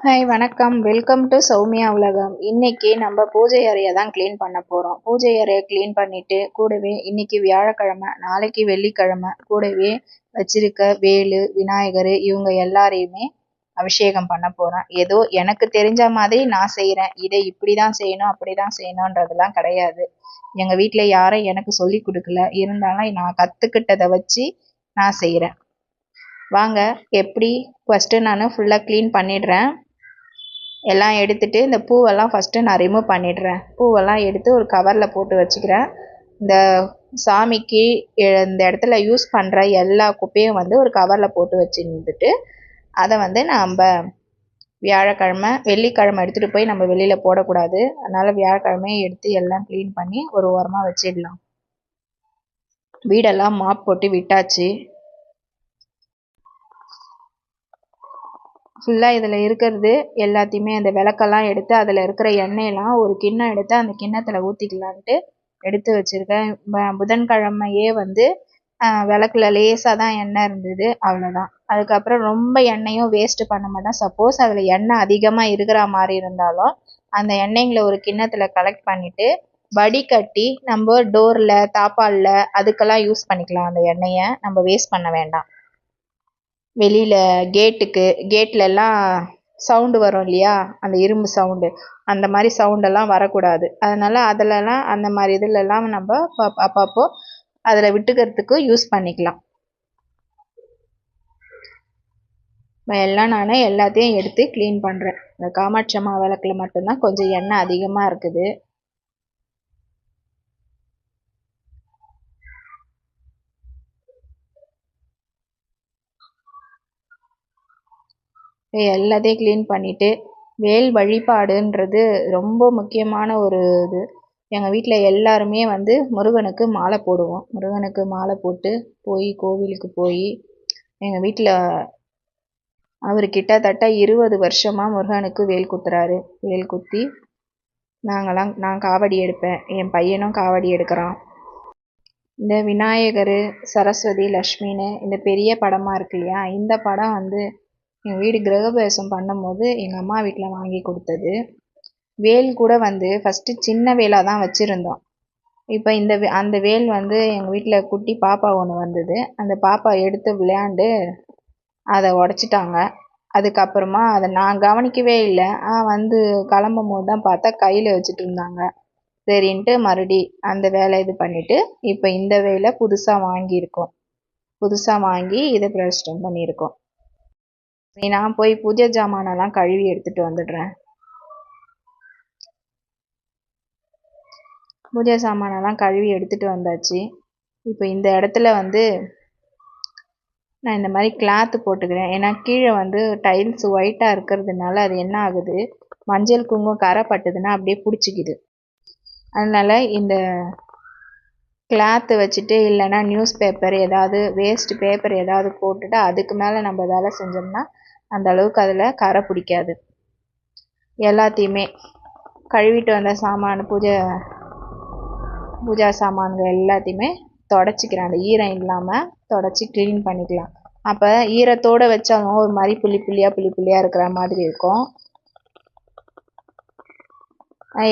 Hi வணக்கம். Welcome to Soumya உலகம். இன்னைக்கு நம்ம பூஜை அறையை தான் க்ளீன் பண்ண போகிறோம் பூஜை அறையை க்ளீன் பண்ணிட்டு கூடவே இன்னைக்கு வியாழக்கிழமை நாளைக்கு வெள்ளிக்கிழமை கூடவே வச்சிருக்க வேலு விநாயகர் இவங்க எல்லாரையுமே அபிஷேகம் பண்ண போகிறேன் ஏதோ எனக்கு தெரிஞ்ச மாதிரி நான் செய்கிறேன் இதை இப்படி தான் செய்யணும் அப்படி தான் செய்யணுன்றதெல்லாம் கிடையாது. எங்கள் வீட்டில் யாரும் எனக்கு சொல்லி கொடுக்கல. இருந்தாலும் நான் கற்றுக்கிட்டதை வச்சு நான் செய்கிறேன் வாங்க எப்படி? ஃபஸ்ட்டு நான் ஃபுல்லாக க்ளீன் பண்ணிடுறேன். எல்லாம் எடுத்துகிட்டு இந்த பூவெல்லாம் ஃபஸ்ட்டு நான் ரிமூவ் பண்ணிடுறேன். பூவெல்லாம் எடுத்து ஒரு கவரில் போட்டு வச்சுக்கிறேன். இந்த சாமிக்கு இந்த இடத்துல யூஸ் பண்ணுற எல்லா குப்பையும் வந்து ஒரு கவரில் போட்டு வச்சுருந்துட்டு அதை வந்து நம்ம வியாழக்கிழமை வெள்ளிக்கிழமை எடுத்துகிட்டு போய் நம்ம வெளியில் போடக்கூடாது. அதனால் வியாழக்கிழமையே எடுத்து எல்லாம் க்ளீன் பண்ணி ஒரு ஓரமாக வச்சிடலாம். வீடெல்லாம் மாப் போட்டு விட்டாச்சு. ஃபுல்லாக இதில் இருக்கிறது எல்லாத்தையுமே அந்த விளக்கெல்லாம் எடுத்து அதில் இருக்கிற எண்ணெயெல்லாம் ஒரு கிண்ணம் எடுத்து அந்த கிண்ணத்தில் ஊற்றிக்கலான்ட்டு எடுத்து வச்சுருக்கேன். புதன்கிழமையே வந்து விளக்குல லேசாக தான் எண்ணெய் இருந்தது அவ்வளோதான் அதுக்கப்புறம் ரொம்ப எண்ணெயும் வேஸ்ட்டு பண்ண மாட்டேன். சப்போஸ் அதில் எண்ணெய் அதிகமாக இருக்கிற மாதிரி இருந்தாலும் அந்த எண்ணெய்களை ஒரு கிண்ணத்தில் கலெக்ட் பண்ணிவிட்டு வடிகட்டி நம்ம டோரில் தாப்பாலில் அதுக்கெல்லாம் யூஸ் பண்ணிக்கலாம். அந்த எண்ணெயை நம்ம வேஸ்ட் பண்ண வேண்டாம். வெளியில் கேட்டுக்கு கேட்லெல்லாம் சவுண்டு வரும் இல்லையா? அந்த இரும்பு சவுண்டு அந்த மாதிரி சவுண்டெல்லாம் வரக்கூடாது. அதனால் அதிலலாம் அந்த மாதிரி இதுலலாம் நம்ம அப்பப்போ அதில் விட்டுக்கிறதுக்கு யூஸ் பண்ணிக்கலாம். எல்லாம் நான் எல்லாத்தையும் எடுத்து க்ளீன் பண்ணுறேன் இந்த காமாட்சி அம்மா விளக்கில் மட்டும்தான் கொஞ்சம் எண்ணெய் அதிகமாக இருக்குது. எல்லாத்தையும் க்ளீன் பண்ணிவிட்டு வேல் வழிபாடுன்றது ரொம்ப முக்கியமான ஒரு இது. எங்கள் வீட்டில் எல்லாருமே வந்து முருகனுக்கு மாலை போடுவோம். முருகனுக்கு மாலை போட்டு போய் கோவிலுக்கு போய் எங்கள் வீட்டில் அவர் கிட்டத்தட்ட இருபது வருஷமாக முருகனுக்கு வேல் குத்துறாரு. வேல் குத்தி நாங்களாம் நான் காவடி எடுப்பேன். என் பையனும் காவடி எடுக்கிறான். இந்த விநாயகர் சரஸ்வதி லக்ஷ்மின்னு இந்த பெரிய படமாக இருக்கு இல்லையா? இந்த படம் வந்து எங்கள் வீடு கிரகப்பிரவேசம் பண்ணும்போது எங்கள் அம்மா வீட்டில் வாங்கி கொடுத்தது. வேல் கூட வந்து ஃபஸ்ட்டு சின்ன வேலாக தான் வச்சுருந்தோம். இப்போ இந்த அந்த வேல் வந்து எங்கள் வீட்டில் குட்டி பாப்பா ஒன்று வந்தது. அந்த பாப்பா எடுத்து விளையாண்டு அதை உடச்சிட்டாங்க. அதுக்கப்புறமா அதை நான் கவனிக்கவே இல்லை. வந்து கிளம்பும் போது தான் பார்த்தா கையில் வச்சுட்டு இருந்தாங்க. சரின்ட்டு மறுபடி அந்த வேலை இது பண்ணிவிட்டு இப்போ இந்த வேலை புதுசாக வாங்கியிருக்கோம். புதுசாக வாங்கி இதை பிரதிஷ்டம் பண்ணியிருக்கோம். சரி நான் போய் பூஜை ஜாமானெல்லாம் கழுவி எடுத்துட்டு வந்துடுறேன். பூஜை சாமானெல்லாம் கழுவி எடுத்துட்டு வந்தாச்சு. இப்போ இந்த இடத்துல வந்து நான் இந்த மாதிரி கிளாத்து போட்டுக்கிறேன். ஏன்னா கீழே வந்து டைல்ஸ் ஒயிட்டாக இருக்கிறதுனால அது என்ன ஆகுது? மஞ்சள் குங்குமம் கரை பட்டுதுன்னா அப்படியே பிடிச்சிக்குது. அதனால் இந்த கிளாத்து வச்சுட்டு இல்லைன்னா நியூஸ் பேப்பர் ஏதாவது வேஸ்ட் பேப்பர் ஏதாவது போட்டுட்டு அதுக்கு மேலே நம்ம வேலை செஞ்சோம்னா அந்த அளவுக்கு அதில் கரை பிடிக்காது. எல்லாத்தையுமே கழுவிட்டு வந்த சாமான் பூஜை பூஜா சாமான்கள் எல்லாத்தையுமே தொடச்சிக்கிறேன். அந்த ஈரம் இல்லாமல் தொடச்சி க்ளீன் பண்ணிக்கலாம். அப்போ ஈரத்தோடு வச்சாலும் ஒரு மாதிரி புள்ளி புள்ளியாக புள்ளி புள்ளியாக இருக்கிற மாதிரி இருக்கும்.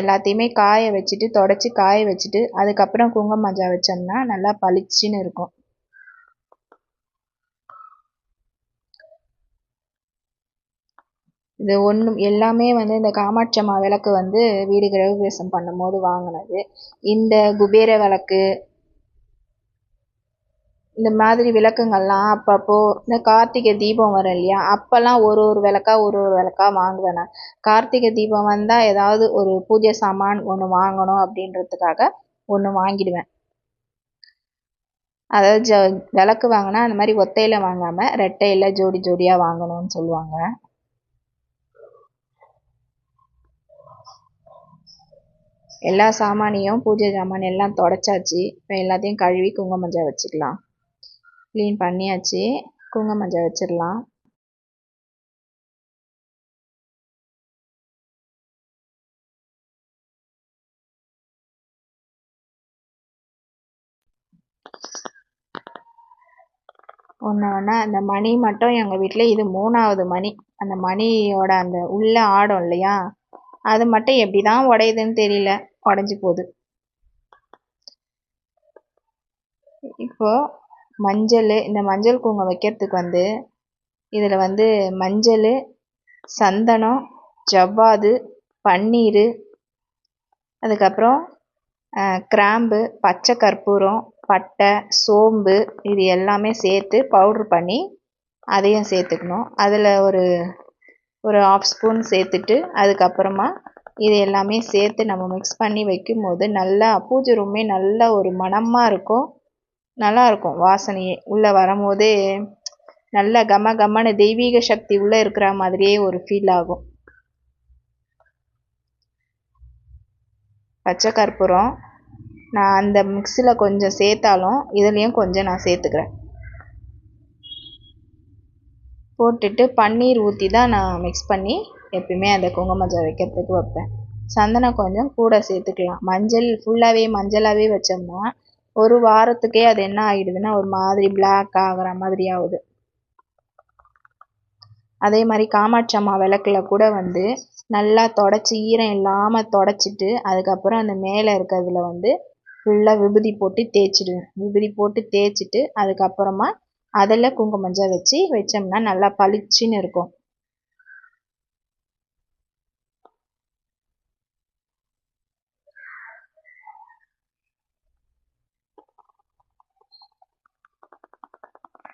எல்லாத்தையுமே காய வச்சுட்டு தொடச்சி காய வச்சுட்டு அதுக்கப்புறம் குங்கும மஞ்சள் வச்சோம்னா நல்லா பளிச்சுன்னு இருக்கும். இது ஒன்று எல்லாமே வந்து இந்த காமாட்சி அம்மா விளக்கு வந்து வீடு கிரகப்பிரவேசம் பண்ணும்போது வாங்கினது. இந்த குபேர விளக்கு இந்த மாதிரி விளக்குங்கள்லாம் அப்பப்போ இந்த கார்த்திகை தீபம் வரும் இல்லையா? அப்போல்லாம் ஒரு ஒரு விளக்கா ஒரு ஒரு விளக்கா வாங்குவேன் நான். கார்த்திகை தீபம் வந்தால் ஏதாவது ஒரு பூஜை சாமான் ஒன்று வாங்கணும் அப்படின்றதுக்காக ஒன்று வாங்கிடுவேன். அதாவது ஜ விளக்கு வாங்கினா அந்த மாதிரி ஒத்தையில் வாங்காமல் ரெட்டையில் ஜோடி ஜோடியாக வாங்கணும்னு சொல்லுவாங்க. எல்லா சாமானியும் பூஜை சாமான் எல்லாம் தொடச்சாச்சு. இப்போ எல்லாத்தையும் கழுவி குங்குமஞ்சா வச்சுக்கலாம். க்ளீன் பண்ணியாச்சு. குங்கும மஞ்சள் வச்சிடலாம். ஒன்று ஒன்றா அந்த மணி மட்டும் எங்கள் வீட்டில் இது மூணாவது மணி. அந்த மணியோட அந்த உள்ளே ஆடும் இல்லையா? அது மட்டும் எப்படி தான் உடையுதுன்னு தெரியல. உடஞ்சி போகுது. இப்போது மஞ்சள் இந்த மஞ்சள் குங்குமம் வைக்கிறதுக்கு வந்து இதில் வந்து மஞ்சள் சந்தனம் ஜவ்வாது பன்னீர் அதுக்கப்புறம் கிராம்பு பச்சை கற்பூரம் பட்டை சோம்பு இது எல்லாமே சேர்த்து பவுட்ரு பண்ணி அதையும் சேர்த்துக்கணும். அதில் ஒரு ஒரு ஆஃப் ஸ்பூன் சேர்த்துட்டு அதுக்கப்புறமா இது எல்லாமே சேர்த்து நம்ம மிக்ஸ் பண்ணி வைக்கும்போது நல்லா பூஜை ரூமே நல்ல ஒரு மணமாக இருக்கும். நல்லாயிருக்கும் வாசனையே. உள்ளே வரும்போதே நல்ல கம கமன்னு தெய்வீக சக்தி உள்ளே இருக்கிற மாதிரியே ஒரு ஃபீல் ஆகும். பச்சை கற்பூரம் நான் அந்த மிக்ஸியில் கொஞ்சம் சேர்த்தாலும் இதுலேயும் கொஞ்சம் நான் சேர்த்துக்கிறேன். போட்டுட்டு பன்னீர் ஊற்றி தான் நான் மிக்ஸ் பண்ணி எப்பயுமே அந்த குங்குமஜா வைக்கிறதுக்கு வைப்பேன். சந்தனம் கொஞ்சம் கூட சேர்த்துக்கலாம். மஞ்சள் ஃபுல்லாகவே மஞ்சளாகவே வச்சோம்னா ஒரு வாரத்துக்கே அது என்ன ஆகிடுதுன்னா ஒரு மாதிரி பிளாக் ஆகிற மாதிரி ஆகுது அதே மாதிரி காமாட்சி அம்மா விளக்கில் கூட வந்து நல்லா தொடச்சி ஈரம் இல்லாமல் தொடச்சிட்டு அதுக்கப்புறம் அந்த மேலே இருக்கிறதுல வந்து ஃபுல்லாக விபூதி போட்டு தேய்ச்சிடுவேன் விபூதி போட்டு தேய்ச்சிட்டு அதுக்கப்புறமா அதில் குங்குமஞ்சள் வச்சு வச்சோம்னா நல்லா பளிச்சுன்னு இருக்கும்.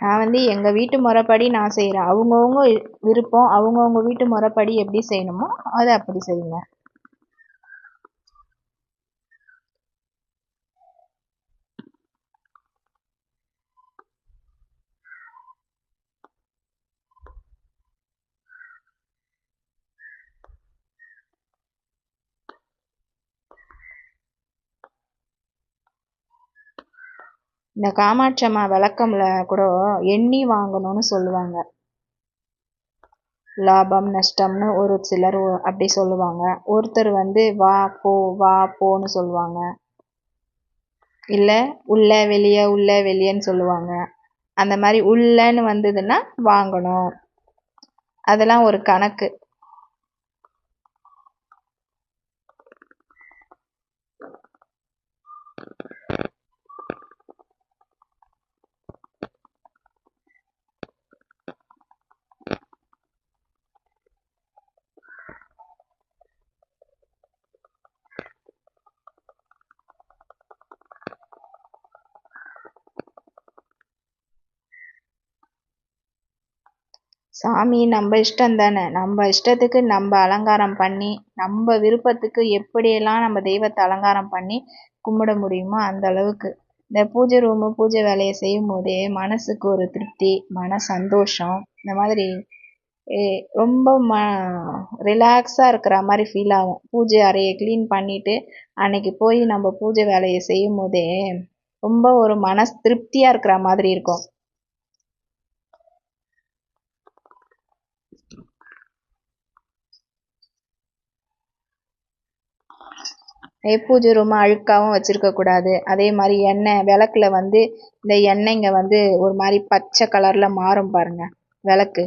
நான் வந்து எங்கள் வீட்டு முறைப்படி நான் செய்கிறேன் அவங்கவுங்க விருப்பம் அவங்கவுங்க வீட்டு முறைப்படி எப்படி செய்யணுமோ அதை அப்படி செய்யுங்க. இந்த காமாட்சி அம்மா விளக்கம்ல கூட எண்ணி வாங்கணும்னு சொல்லுவாங்க. லாபம் நஷ்டம்னு ஒரு சிலர் அப்படி சொல்லுவாங்க. ஒருத்தர் வந்து வா போ வா போன்னு சொல்லுவாங்க. இல்லை உள்ள வெளியே உள்ள வெளியேன்னு சொல்லுவாங்க. அந்த மாதிரி உள்ளன்னு வந்ததுன்னா வாங்கணும். அதெல்லாம் ஒரு கணக்கு. சாமி நம்ம இஷ்டம் தானே? நம்ம இஷ்டத்துக்கு நம்ம அலங்காரம் பண்ணி நம்ம விருப்பத்துக்கு எப்படியெல்லாம் நம்ம தெய்வத்தை அலங்காரம் பண்ணி கும்பிட முடியுமோ அந்த அளவுக்கு. இந்த பூஜை ரூமு பூஜை வேலையை செய்யும் போதே மனசுக்கு ஒரு திருப்தி மன சந்தோஷம் இந்த மாதிரி ரொம்ப ம ரிலாக்ஸாக இருக்கிற மாதிரி ஃபீல் ஆகும். பூஜை அறையை க்ளீன் பண்ணிவிட்டு அன்னைக்கு போய் நம்ம பூஜை வேலையை செய்யும் போதே ரொம்ப ஒரு மன திருப்தியாக இருக்கிற மாதிரி இருக்கும். பூஜை ரூமை அழுக்காகவும் வச்சுருக்கக்கூடாது அதே மாதிரி எண்ணெய் விளக்குல வந்து இந்த எண்ணெய்ங்க வந்து ஒரு மாதிரி பச்சை கலரில் மாறும் பாருங்கள் விளக்கு.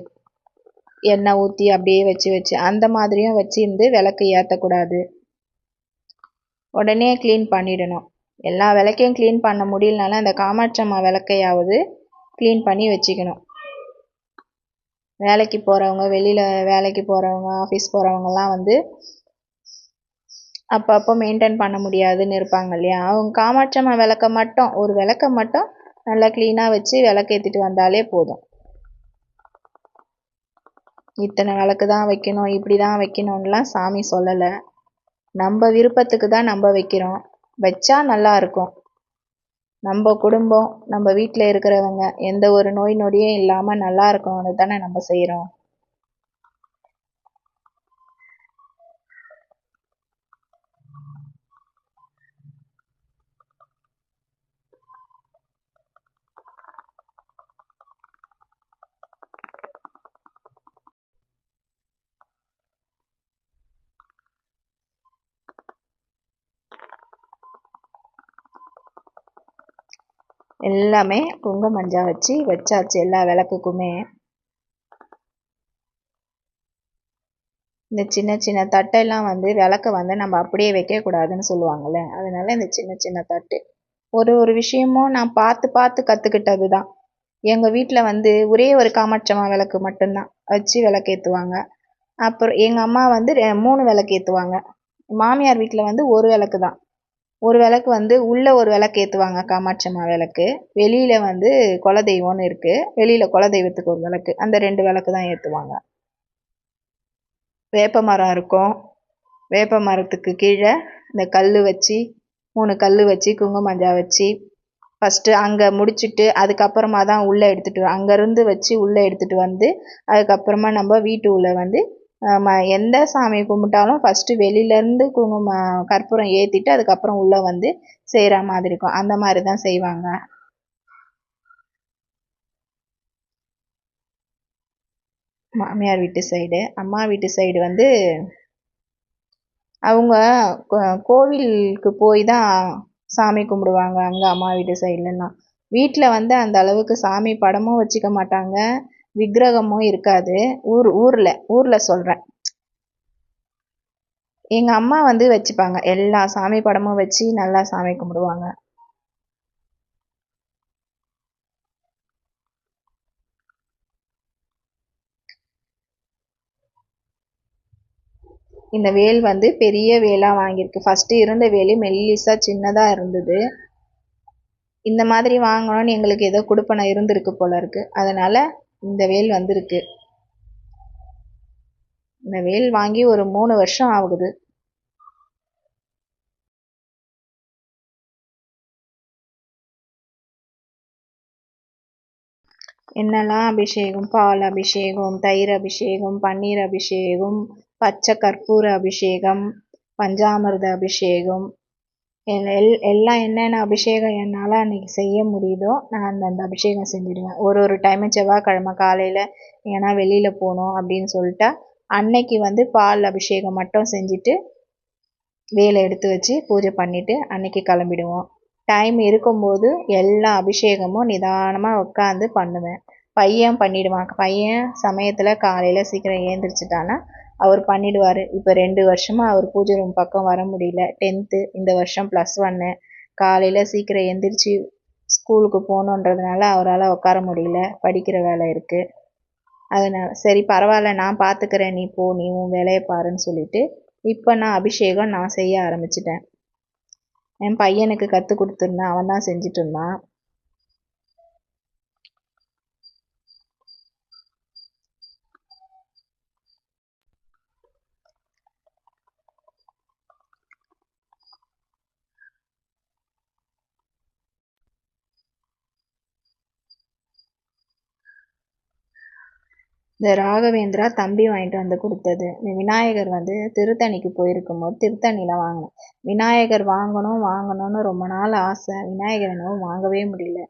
எண்ணெய் ஊற்றி அப்படியே வச்சு வச்சு. அந்த மாதிரியும் வச்சுருந்து விளக்கு ஏற்றக்கூடாது உடனே க்ளீன் பண்ணிடணும். எல்லா விளக்கையும் க்ளீன் பண்ண முடியலனால அந்த காமாட்சம்மா விளக்கையாவது க்ளீன் பண்ணி வச்சுக்கணும். வேலைக்கு போகிறவங்க வெளியில் வேலைக்கு போகிறவங்க ஆஃபீஸ் போகிறவங்கலாம் வந்து அப்பப்போ மெயின்டைன் பண்ண முடியாதுன்னு இருப்பாங்க இல்லையா? அவங்க காமாட்சி விளக்க மட்டும் ஒரு விளக்க மட்டும் நல்லா க்ளீனாக வச்சு விளக்கேற்றிட்டு வந்தாலே போதும். இத்தனை விளக்கு தான் வைக்கணும் இப்படி தான் வைக்கணும்லாம் சாமி சொல்லலை. நம்ம விருப்பத்துக்கு தான் நம்ம வைக்கிறோம். வச்சா நல்லா இருக்கும். நம்ம குடும்பம் நம்ம வீட்டில் இருக்கிறவங்க எந்த ஒரு நோய் நொடியும் இல்லாமல் நல்லா இருக்கணும்னு தானே நம்ம செய்கிறோம் எல்லாமே குங்கும மஞ்சள் வச்சு வச்சாச்சு எல்லா விளக்குக்குமே. இந்த சின்ன சின்ன தட்டெல்லாம் வந்து விளக்க வந்து நம்ம அப்படியே வைக்கக்கூடாதுன்னு சொல்லுவாங்கள்ல அதனால இந்த சின்ன சின்ன தட்டு. ஒரு ஒரு விஷயமும் நான் பார்த்து பார்த்து கற்றுக்கிட்டது தான் எங்கள் வீட்டில் வந்து ஒரே ஒரு காமாட்சம்மா விளக்கு மட்டும்தான் வச்சு விளக்கேற்றுவாங்க அப்புறம் எங்கள் அம்மா வந்து ரெ- மூணு விளக்கு ஏற்றுவாங்க மாமியார் வீட்டில் வந்து ஒரு விளக்கு தான் ஒரு விளக்கு வந்து உள்ளே ஒரு விளக்கு ஏற்றுவாங்க காமாட்சம்மா விளக்கு. வெளியில் வந்து குலதெய்வம்னு இருக்குது வெளியில் குலதெய்வத்துக்கு ஒரு விளக்கு. அந்த ரெண்டு விளக்கு தான் ஏற்றுவாங்க வேப்ப மரம் இருக்கும். வேப்ப மரத்துக்கு கீழே இந்த கல் வச்சு மூணு கல் வச்சு குங்கும வச்சு ஃபஸ்ட்டு அங்கே முடிச்சுட்டு அதுக்கப்புறமா தான் உள்ளே எடுத்துகிட்டு அங்கேருந்து வச்சு உள்ளே எடுத்துகிட்டு வந்து அதுக்கப்புறமா நம்ம வீட்டு உள்ளே வந்து எந்த சாமி கும்பிட்டாலும் ஃபஸ்ட்டு வெளியிலேருந்து குங்கும கற்பூரம் ஏற்றிட்டு அதுக்கப்புறம் உள்ளே வந்து செய்கிற மாதிரி இருக்கும். அந்த மாதிரி தான் செய்வாங்க. மாமியார் வீட்டு சைடு அம்மா வீட்டு சைடு வந்து அவங்க கோவிலுக்கு போய் தான் சாமி கும்பிடுவாங்க அங்கே அம்மா வீட்டு சைட்லலாம் வீட்டில் வந்து அந்த அளவுக்கு சாமி படமும் வச்சுக்க மாட்டாங்க. விக்கிரகமும் இருக்காது. ஊர் ஊரில் ஊரில் சொல்கிறேன் எங்கள் அம்மா வந்து வச்சுப்பாங்க. எல்லா சாமி படமும் வச்சு நல்லா சாமி கும்பிடுவாங்க. இந்த வேல் வந்து பெரிய வேலாக வாங்கியிருக்கு. ஃபஸ்ட்டு இருந்த வேலி மெல்லிசா சின்னதாக இருந்தது. இந்த மாதிரி வாங்கணும்னு எங்களுக்கு ஏதோ கொடுப்பனை இருந்திருக்கு போல இருக்கு. அதனால இந்த வேல் வந்திருக்கு. இந்த வேல் வாங்கி ஒரு மூணு வருஷம் ஆகுது. என்னெல்லாம் அபிஷேகம்? பால் அபிஷேகம் தயிர் அபிஷேகம் பன்னீர் அபிஷேகம் பச்சை கற்பூர அபிஷேகம் பஞ்சாமிர்த அபிஷேகம் எல் எல்- எல்லாம் என்னென்ன அபிஷேகம் என்னால் அன்னைக்கு செய்ய முடியுதோ நான் அந்தந்த அபிஷேகம் செஞ்சுடுவேன். ஒரு ஒரு டைமு செவ்வாய்க்கிழமை காலையில் ஏன்னா வெளியில் போகணும் அப்படின்னு சொல்லிட்டா அன்னைக்கு வந்து பால் அபிஷேகம் மட்டும் செஞ்சுட்டு வேலை எடுத்து வச்சு பூஜை பண்ணிவிட்டு அன்னைக்கு கிளம்பிடுவோம். டைம் இருக்கும்போது எல்லா அபிஷேகமும் நிதானமாக உட்காந்து பண்ணுவேன். பையன் பண்ணிவிடுவான் பையன் சமயத்தில் காலையில் சீக்கிரம் ஏந்திரிச்சிட்டான்னா அவர் பண்ணிடுவார். இப்போ ரெண்டு வருஷமாக அவர் பூஜை ரூம் பக்கம் வர முடியல. டென்த்து இந்த வருஷம் ப்ளஸ் ஒன்று காலையில் சீக்கிரம் எந்திரிச்சு ஸ்கூலுக்கு போகணுன்றதுனால அவரால் உட்கார முடியல. படிக்கிற வேலை இருக்குது அதனால் சரி பரவாயில்ல நான் பார்த்துக்கிறேன் நீ போ நீ உன் வேலையை பாருன்னு சொல்லிட்டு இப்போ நான் அபிஷேகம் நான் செய்ய ஆரம்பிச்சிட்டேன். என் பையனுக்கு கற்றுக் கொடுத்துருந்தேன். அவன் தான் செஞ்சுட்டு இருந்தான். இந்த ராகவேந்திரா தம்பி வாங்கிட்டு வந்து கொடுத்தது. இந்த விநாயகர் வந்து திருத்தணிக்கு போயிருக்கும்போது திருத்தணியில் வாங்கினேன். விநாயகர் வாங்கணும் வாங்கணும்னு ரொம்ப நாள் ஆசை. விநாயகர் என்னவோ வாங்கவே முடியல.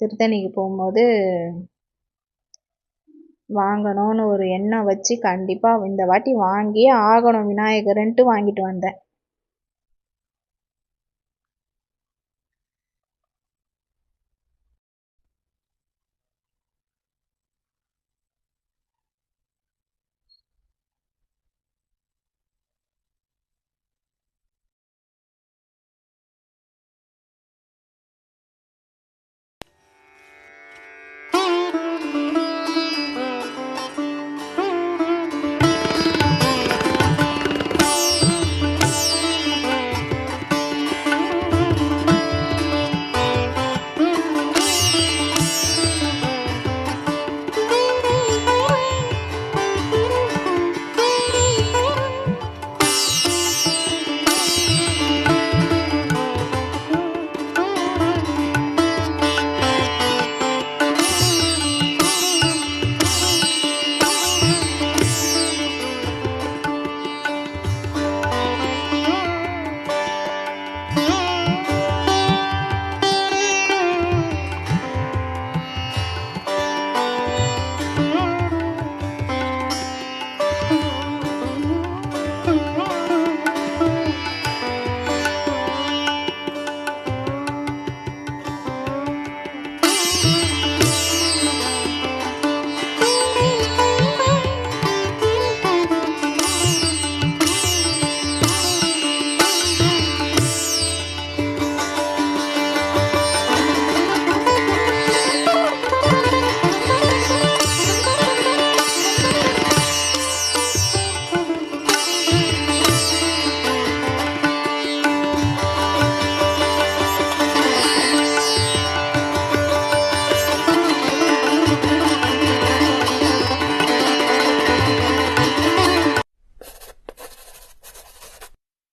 திருத்தணிக்கு போகும்போது வாங்கணும்னு ஒரு எண்ணம் வச்சு கண்டிப்பாக இந்த வாட்டி வாங்கியே ஆகணும். விநாயகருன்ட்டு வாங்கிட்டு வந்தேன்.